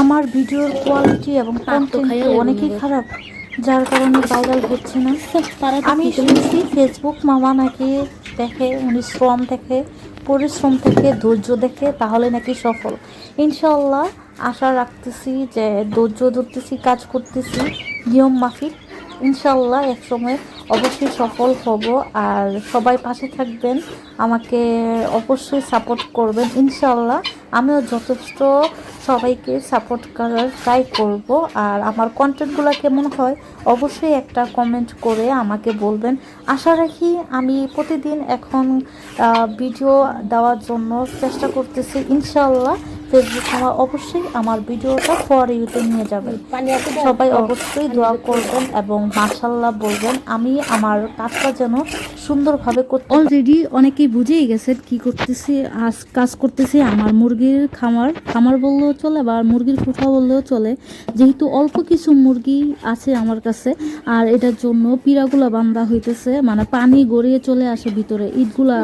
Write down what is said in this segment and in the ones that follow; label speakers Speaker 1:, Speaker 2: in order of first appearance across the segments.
Speaker 1: আমার ভিডিওর কোয়ালিটি এবং কন্টেন্ট অনেকই খারাপ যার কারণে ভাইরাল হচ্ছে না। আমি শুনেছি ফেসবুক মামা নাকি দেখে উনি শ্রম দেখে পরিশ্রম থেকে ধৈর্য দেখে তাহলে নাকি সফল। ইনশাল্লাহ আশা রাখতেছি যে ধৈর্য ধরতেছি কাজ করতেছি নিয়ম মাফিক। ইনশাল্লাহ একসময় অবশ্যই সফল হব। আর সবাই পাশে থাকবেন, আমাকে অবশ্যই সাপোর্ট করবেন। ইনশাল্লাহ আমিও যথেষ্ট সবাইকে সাপোর্ট করার ট্রাই করব। আর আমার কন্টেন্টগুলো কেমন হয় অবশ্যই একটা কমেন্ট করে আমাকে বলবেন। আশা রাখি আমি প্রতিদিন এখন ভিডিও দেওয়ার জন্য চেষ্টা করতেছি। ইনশাল্লাহ ফেসবুক আমার অবশ্যই আমার ভিডিওটা ফর ইউতে নিয়ে যাবেন। সবাই অবশ্যই দোয়া করবেন এবং মার্শাল্লাহ বলবেন, আমি আমার কাজটা যেন সুন্দরভাবে করতে অলরেডি অনেকেই বুঝেই গেছেন কি করতেছি, আজ কাজ করতেছি, আমার মুরগির খামার খামার বললেও চলে বা মুরগির কোঠা বললেও চলে। যেহেতু অল্প কিছু মুরগি আছে আমার কাছে, আর এটার জন্য পিড়াগুলা বান্ধা হইতেছে মানে পানি গড়িয়ে চলে আসে ভিতরে, ইটগুলা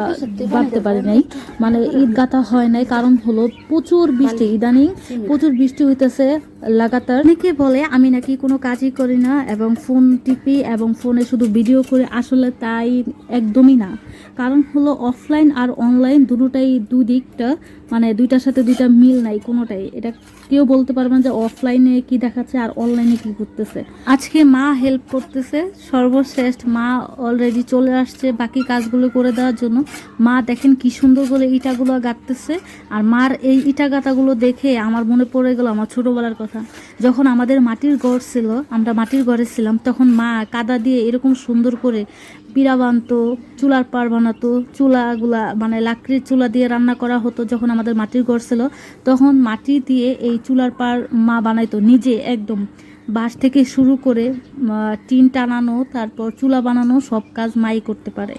Speaker 1: বাঁধতে পারি নাই। মানে ইট গাঁথা হয় নাই, কারণ হলো প্রচুর বৃষ্টি ইদানিং প্রচুর বৃষ্টি হইতেছে। লাগাতার। অনেকে বলে, আমি নাকি কোনো কাজই করি না এবং ফোন টিপি এবং ফোনে শুধু ভিডিও করে। আসলে তাই একদমই না। কারণ হলো অফলাইন আর অনলাইন দুটোটাই দুই দিকটা মানে দুইটার সাথে দুইটা মিল নাই কোনোটাই। এটা কেউ বলতে পারবেন যে অফলাইনে কি দেখাচ্ছে আর অনলাইনে কি করতেছে আজকে মা হেল্প করতেছে। সর্বশ্রেষ্ঠ মা অলরেডি চলে আসছে বাকি কাজগুলো করে দেওয়ার জন্য। মা দেখেন কি সুন্দর করে ইটাগুলো গাঁথতেছে। আর মার এই ইটা গাঁথাগুলো দেখে আমার মনে পড়ে গেল আমার ছোটোবেলার কথা। যখন আমাদের মাটির ঘর ছিল, আমরা মাটির ঘরে ছিলাম, তখন মা কাদা দিয়ে এরকম সুন্দর করে পিড়া বানতো, চুলার পাড় বানাতো, চুলাগুলা মানে লাকড়ির চুলা দিয়ে রান্না করা হতো যখন আমাদের মাটির ঘর ছিল, তখন মাটি দিয়ে এই চুলার পাড় মা বানাইতো, নিজে একদম। বাঁশ থেকে শুরু করে টিন টানানো, তারপর চুলা বানানো, সব কাজ মাই করতে পারে।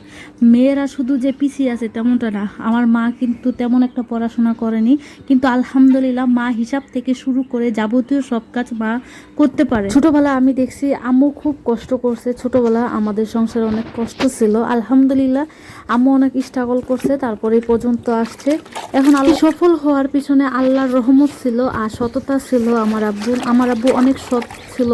Speaker 1: মেয়েরা শুধু যে পিছিয়ে আছে তেমনটা না, আমার মা কিন্তু তেমন একটা পড়াশোনা করেনি, কিন্তু আলহামদুলিল্লাহ মা হিসাব থেকে শুরু করে যাবতীয় সব কাজ মা করতে পারে। ছোটোবেলা আমি দেখছি আম্মু খুব কষ্ট করছে, ছোটোবেলা আমাদের সংসারে অনেক কষ্ট ছিল, আলহামদুলিল্লাহ আম্মু অনেক স্ট্রাগল করছে, তারপরে পর্যন্ত আসছে। এখন আল্লাহ সফল হওয়ার পিছনে আল্লাহর রহমত ছিল আর সততা ছিল আমার আব্বু আমার আব্বু অনেক সৎ ছিল।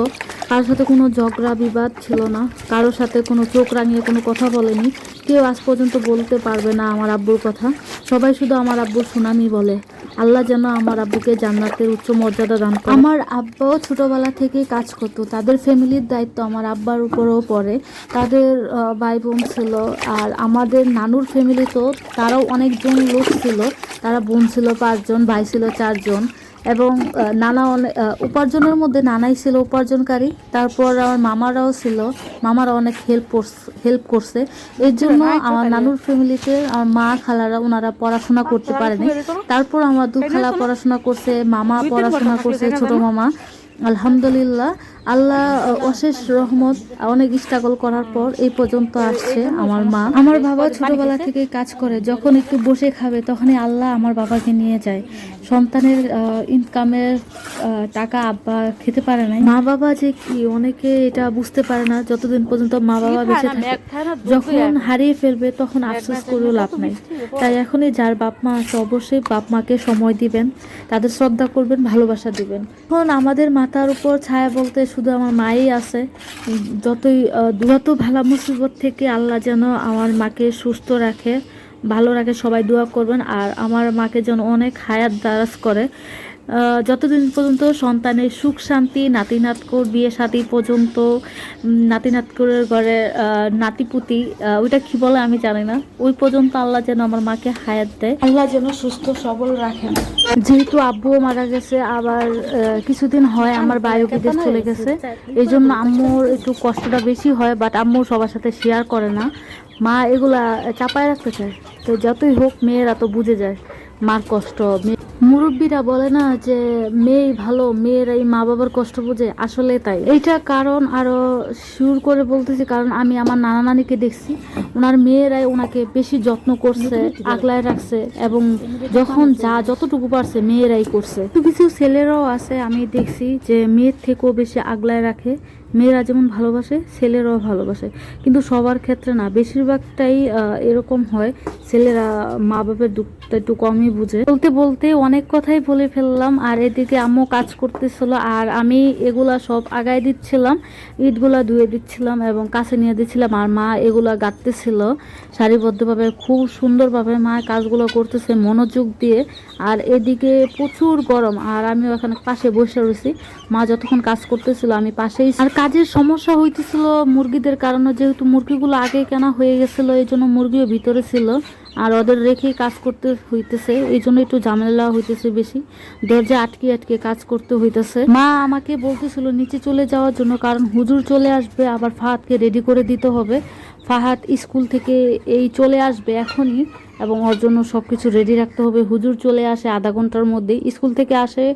Speaker 1: কারোর সাথে কোনো ঝগড়া, বিবাদ ছিল না। কারোর সাথে কোনো চোখ রাঙিয়ে কোনো কথা বলেনি। কেউ আজ পর্যন্ত বলতে পারবে না আমার আব্বুর কথা। সবাই শুধু আমার আব্বুর সুনামি বলে। আল্লাহ যেন আমার আব্বুকে জান্নাতের উচ্চ মর্যাদা দান করে। আমার আব্বাও ছোটবেলা থেকেই কাজ করতো। তাদের ফ্যামিলির দায়িত্ব আমার আব্বার উপরেও পড়ে। তাদের ভাই বোন ছিল। আর আমাদের নানুর ফ্যামিলিতেও তারাও অনেকজন লোক ছিল। তারা বোন ছিল পাঁচজন, ভাই ছিল চারজন। এবং নানা উপার্জনের মধ্যে নানাই ছিল উপার্জনকারী। তারপর আমার মামারাও ছিল। মামারা অনেক হেল্প হেল্প করছে। এর জন্য আমার নানুর ফ্যামিলিতে আমার মা খালারা ওনারা পড়াশোনা করতে পারেনি। তারপর আমার দু খালা পড়াশোনা করছে মামা পড়াশোনা করছে ছোট মামা। আলহামদুলিল্লাহ। আল্লাহ অশেষ রহমত অনেক স্ট্রাগল করার পর এই পর্যন্ত আসছে আমার মা। আমার বাবা ছোটবেলা থেকে কাজ করে যখন একটু বসে খাবে তখনই আল্লাহ আমার বাবাকে নিয়ে যায়। সন্তানের ইনকামের টাকা আব্বা খেতে পারে না মা বাবা যে কি অনেকে এটা বুঝতে পারে না যতদিন পর্যন্ত মা বাবা বেঁচে থাকে যখন হারিয়ে ফেলবে তখন আফসোস করেও লাভ নাই। তাই এখনই যার বাপ মা আছে অবশ্যই বাপ মাকে সময় দিবেন তাদের শ্রদ্ধা করবেন ভালোবাসা দিবেন। এখন আমাদের মাথার উপর ছায়া বলতে শুধু আমার মাই আছে। যতই আহ, যত ভালা মুসিবত থেকে আল্লাহ যেন আমার মাকে সুস্থ রাখে ভালো রাখে সবাই দোয়া করবেন। আর আমার মাকে যেন অনেক হায়াত দারাজ করে। যতদিন পর্যন্ত সন্তানের সুখ শান্তি নাতি নাতকর বিয়ে শাদী পর্যন্ত উম, নাতি নাতকরের ঘরে নাতিপুতি ওইটা কি বলে আমি জানি না। ওই পর্যন্ত আল্লাহ যেন আমার মাকে হায়াত দেয়। আল্লাহ যেন সুস্থ সবল রাখেন। যেহেতু আব্বুও মারা গেছে আবার কিছুদিন হয় আমার বায়ু বিদেশ চলে গেছে। এই জন্য আম্মুর একটু কষ্টটা বেশি হয় বাট আম্মু সবার সাথে শেয়ার করে না। মা এগুলা চাপায় রাখতে চায়। তো যতই হোক মেয়েরা তো বুঝে যায় মার কষ্ট মুরব্বীরা বলে না যে মেয়ে ভালো মেয়েরাই মা বাবার কষ্ট বোঝে? আসলে তাই। এইটা কারণ আরও শিওর করে বলতেছি কারণ আমি আমার নানা নানিকে দেখছি ওনার মেয়েরাই ওনাকে বেশি যত্ন করছে। আগলায় রাখছে এবং যখন যা যতটুকু পারছে মেয়েরাই করছে। কিছু ছেলেরাও আছে আমি দেখছি যে মেয়ের থেকেও বেশি আগলায় রাখে। মেয়েরা যেমন ভালোবাসে, ছেলেরাও ভালোবাসে। কিন্তু সবার ক্ষেত্রে না, বেশিরভাগটাই এরকম হয়, ছেলেরা মা বাবার দুঃখটা একটু কমই বুঝে। বলতে বলতে অনেক অনেক কথাই বলে ফেললাম, আর এদিকে আম্মু কাজ করতেছিল, আর আমি এগুলা সব আগায় দিচ্ছিলাম, ইটগুলা ধুয়ে দিচ্ছিলাম এবং কাছে নিয়ে দিচ্ছিলাম, আর মা এগুলা গাঁততেছিল। সারিবদ্ধভাবে, খুব সুন্দরভাবে মা কাজগুলো করতেছে মনোযোগ দিয়ে, আর এদিকে প্রচুর গরম, আর আমিও এখানে পাশে বসে রয়েছি। মা যতক্ষণ কাজ করতেছিল আমি পাশেই আর কাজের সমস্যা হইতেছিল মুরগিদের কারণে, যেহেতু মুরগিগুলো আগে কেনা হয়ে গেছিল, এই জন্য মুরগিও ভিতরে ছিল, আর ওদের রেখেই কাজ করতে হইতেছে, এই জন্য একটু ঝামেলা হইতেছে বেশি। দরজা আটকে আটকে কাজ করতে হইতেছে। মা আমাকে বলতেছিল নিচে চলে যাওয়ার জন্য, কারণ হুজুর চলে আসবে, আবার ফাহাদকে রেডি করে দিতে হবে। ফাহাদ স্কুল থেকে এই চলে আসবে এখনই, এবং ওর জন্য সব কিছু রেডি রাখতে হবে। হুজুর চলে আসে আধা ঘণ্টার মধ্যেই। স্কুল থেকে আসে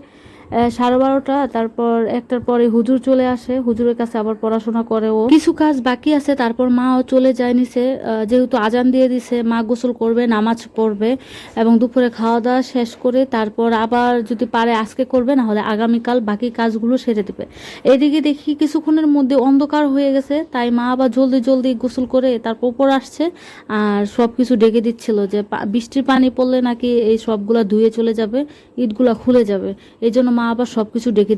Speaker 1: সাড়ে বারোটা তারপর একটার পরে হুজুর চলে আসে। হুজুরের কাছে আবার পড়াশোনা করে ও। কিছু কাজ বাকি আছে তারপর মাও চলে যায় আহ, যেহেতু আজান দিয়ে দিছে মা গোসল করবে নামাজ পড়বে এবং দুপুরে খাওয়া দাওয়া শেষ করে তারপর আবার যদি পারে আজকে করবে না হলে আগামীকাল বাকি কাজগুলো সেরে দেবে। এদিকে দেখি কিছুক্ষণের মধ্যে অন্ধকার হয়ে গেছে তাই মা আবার জলদি জলদি গোসল করে তারপর উপর আসছে আর সব কিছু ডেকে দিচ্ছিল যে বৃষ্টির পানি পড়লে নাকি এই সবগুলা ধুয়ে চলে যাবে ইটগুলা খুলে যাবে। এই জন্য মা আবার সব কিছু ডেকে